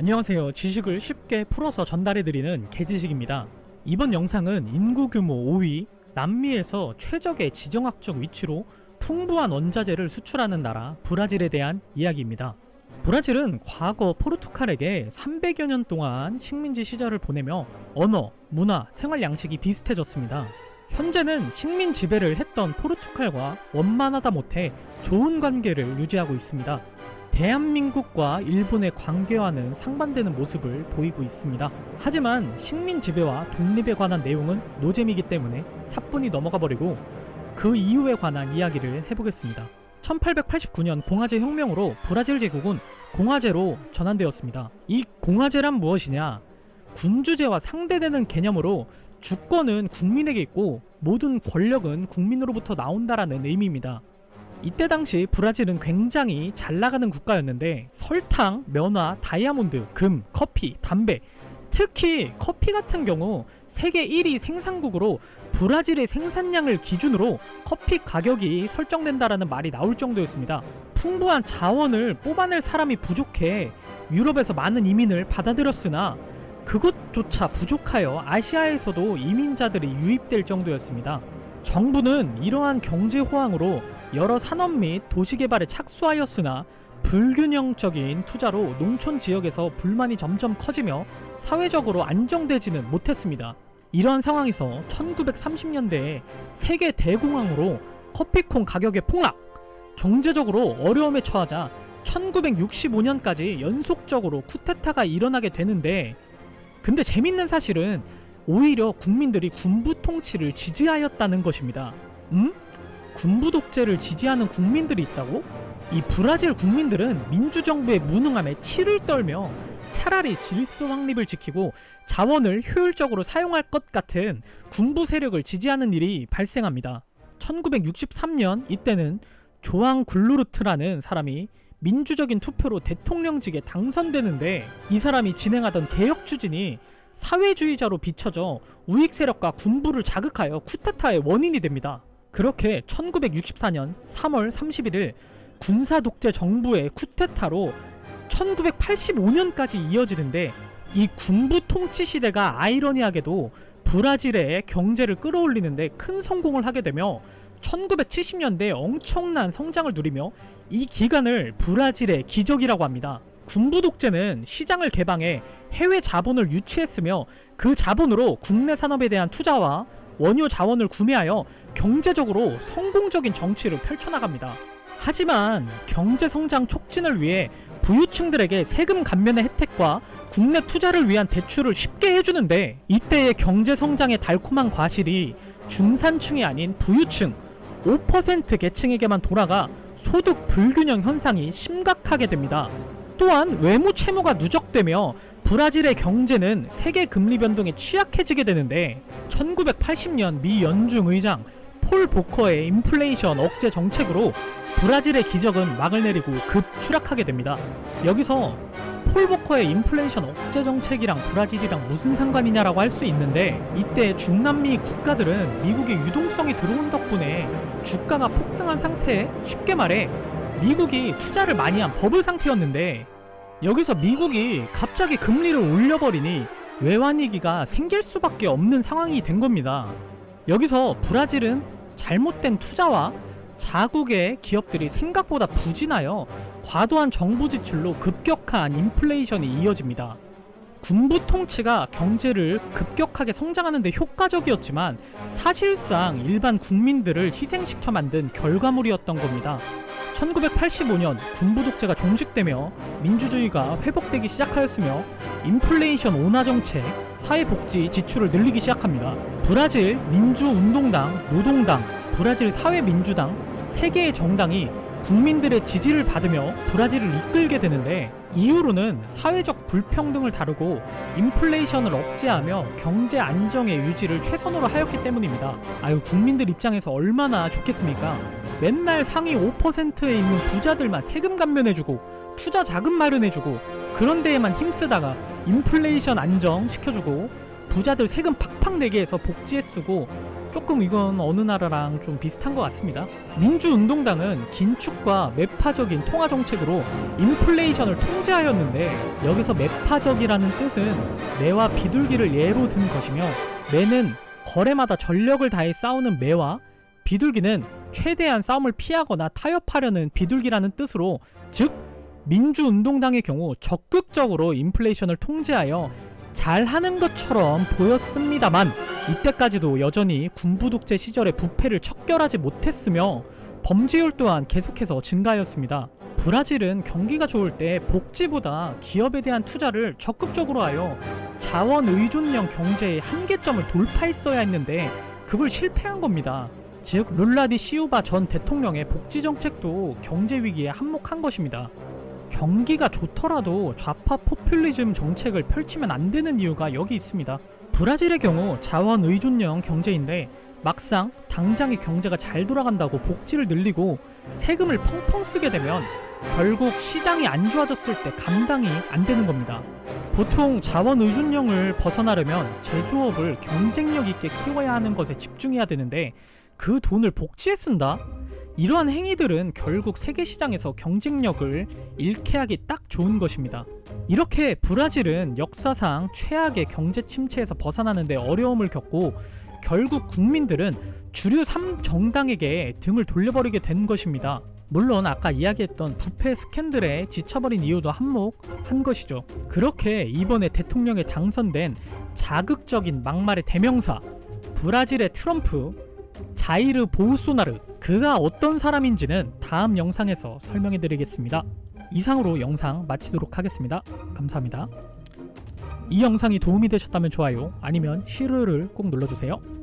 안녕하세요. 지식을 쉽게 풀어서 전달해드리는 개지식입니다. 이번 영상은 인구 규모 5위, 남미에서 최적의 지정학적 위치로 풍부한 원자재를 수출하는 나라 브라질에 대한 이야기입니다. 브라질은 과거 포르투갈에게 300여 년 동안 식민지 시절을 보내며 언어, 문화, 생활 양식이 비슷해졌습니다. 현재는 식민 지배를 했던 포르투갈과 원만하다 못해 좋은 관계를 유지하고 있습니다. 대한민국과 일본의 관계와는 상반되는 모습을 보이고 있습니다. 하지만 식민 지배와 독립에 관한 내용은 노잼이기 때문에 사뿐히 넘어가 버리고 그 이유에 관한 이야기를 해보겠습니다. 1889년 공화제 혁명으로 브라질 제국은 공화제로 전환되었습니다. 이 공화제란 무엇이냐? 군주제와 상대되는 개념으로 주권은 국민에게 있고 모든 권력은 국민으로부터 나온다라는 의미입니다. 이때 당시 브라질은 굉장히 잘 나가는 국가였는데 설탕, 면화, 다이아몬드, 금, 커피, 담배 특히 커피 같은 경우 세계 1위 생산국으로 브라질의 생산량을 기준으로 커피 가격이 설정된다라는 말이 나올 정도였습니다. 풍부한 자원을 뽑아낼 사람이 부족해 유럽에서 많은 이민을 받아들였으나 그것조차 부족하여 아시아에서도 이민자들이 유입될 정도였습니다. 정부는 이러한 경제 호황으로 여러 산업 및 도시 개발에 착수하였으나 불균형적인 투자로 농촌 지역에서 불만이 점점 커지며 사회적으로 안정되지는 못했습니다. 이러한 상황에서 1930년대에 세계 대공황으로 커피콩 가격의 폭락, 경제적으로 어려움에 처하자 1965년까지 연속적으로 쿠데타가 일어나게 되는데 근데 재밌는 사실은 오히려 국민들이 군부 통치를 지지하였다는 것입니다. 음? 군부 독재를 지지하는 국민들이 있다고? 이 브라질 국민들은 민주정부의 무능함에 치를 떨며 차라리 질서 확립을 지키고 자원을 효율적으로 사용할 것 같은 군부 세력을 지지하는 일이 발생합니다. 1963년 이때는 조앙 굴루르트라는 사람이 민주적인 투표로 대통령직에 당선되는데 이 사람이 진행하던 개혁 추진이 사회주의자로 비춰져 우익 세력과 군부를 자극하여 쿠데타의 원인이 됩니다. 그렇게 1964년 3월 31일 군사 독재 정부의 쿠데타로 1985년까지 이어지는데 이 군부 통치 시대가 아이러니하게도 브라질의 경제를 끌어올리는데 큰 성공을 하게 되며 1970년대에 엄청난 성장을 누리며 이 기간을 브라질의 기적이라고 합니다. 군부 독재는 시장을 개방해 해외 자본을 유치했으며 그 자본으로 국내 산업에 대한 투자와 원유 자원을 구매하여 경제적으로 성공적인 정치를 펼쳐나갑니다. 하지만 경제 성장 촉진을 위해 부유층들에게 세금 감면의 혜택과 국내 투자를 위한 대출을 쉽게 해주는데 이때의 경제 성장의 달콤한 과실이 중산층이 아닌 부유층 5% 계층에게만 돌아가 소득 불균형 현상이 심각하게 됩니다. 또한 외무 채무가 누적되며 브라질의 경제는 세계 금리 변동에 취약해지게 되는데 1980년 미 연중 의장 폴 보커의 인플레이션 억제 정책으로 브라질의 기적은 막을 내리고 급 추락하게 됩니다. 여기서 폴 보커의 인플레이션 억제 정책이랑 브라질이랑 무슨 상관이냐라고 할 수 있는데 이때 중남미 국가들은 미국의 유동성이 들어온 덕분에 주가가 폭등한 상태에 쉽게 말해 미국이 투자를 많이 한 버블 상태였는데 여기서 미국이 갑자기 금리를 올려버리니 외환위기가 생길 수밖에 없는 상황이 된 겁니다. 여기서 브라질은 잘못된 투자와 자국의 기업들이 생각보다 부진하여 과도한 정부 지출로 급격한 인플레이션이 이어집니다. 군부 통치가 경제를 급격하게 성장하는 데 효과적이었지만 사실상 일반 국민들을 희생시켜 만든 결과물이었던 겁니다. 1985년 군부 독재가 종식되며 민주주의가 회복되기 시작하였으며 인플레이션 온화 정책, 사회복지 지출을 늘리기 시작합니다. 브라질 민주운동당, 노동당, 브라질 사회민주당 세 개의 정당이 국민들의 지지를 받으며 브라질을 이끌게 되는데 이후로는 사회적 불평등을 다루고 인플레이션을 억제하며 경제 안정의 유지를 최선으로 하였기 때문입니다. 아유 국민들 입장에서 얼마나 좋겠습니까? 맨날 상위 5%에 있는 부자들만 세금 감면해주고 투자 자금 마련해주고 그런 데에만 힘쓰다가 인플레이션 안정 시켜주고 부자들 세금 팍팍 내게 해서 복지에 쓰고 조금 이건 어느 나라랑 좀 비슷한 것 같습니다. 민주운동당은 긴축과 매파적인 통화 정책으로 인플레이션을 통제하였는데 여기서 매파적이라는 뜻은 매와 비둘기를 예로 든 것이며 매는 거래마다 전력을 다해 싸우는 매와 비둘기는 최대한 싸움을 피하거나 타협하려는 비둘기라는 뜻으로 즉 민주운동당의 경우 적극적으로 인플레이션을 통제하여 잘하는 것처럼 보였습니다만 이때까지도 여전히 군부 독재 시절의 부패를 척결하지 못했으며 범죄율 또한 계속해서 증가하였습니다. 브라질은 경기가 좋을 때 복지보다 기업에 대한 투자를 적극적으로 하여 자원 의존형 경제의 한계점을 돌파했어야 했는데 그걸 실패한 겁니다. 즉 룰라디 시우바 전 대통령의 복지 정책도 경제 위기에 한몫한 것입니다. 경기가 좋더라도 좌파 포퓰리즘 정책을 펼치면 안 되는 이유가 여기 있습니다. 브라질의 경우 자원 의존형 경제인데 막상 당장의 경제가 잘 돌아간다고 복지를 늘리고 세금을 펑펑 쓰게 되면 결국 시장이 안 좋아졌을 때 감당이 안 되는 겁니다. 보통 자원 의존형을 벗어나려면 제조업을 경쟁력 있게 키워야 하는 것에 집중해야 되는데 그 돈을 복지에 쓴다? 이러한 행위들은 결국 세계 시장에서 경쟁력을 잃게 하기 딱 좋은 것입니다. 이렇게 브라질은 역사상 최악의 경제 침체에서 벗어나는데 어려움을 겪고 결국 국민들은 주류 3정당에게 등을 돌려버리게 된 것입니다. 물론 아까 이야기했던 부패 스캔들에 지쳐버린 이유도 한몫한 것이죠. 그렇게 이번에 대통령에 당선된 자극적인 막말의 대명사 브라질의 트럼프 자이르 보우소나르 그가 어떤 사람인지는 다음 영상에서 설명해 드리겠습니다. 이상으로 영상 마치도록 하겠습니다. 감사합니다. 이 영상이 도움이 되셨다면 좋아요 아니면 싫어요를 꼭 눌러주세요.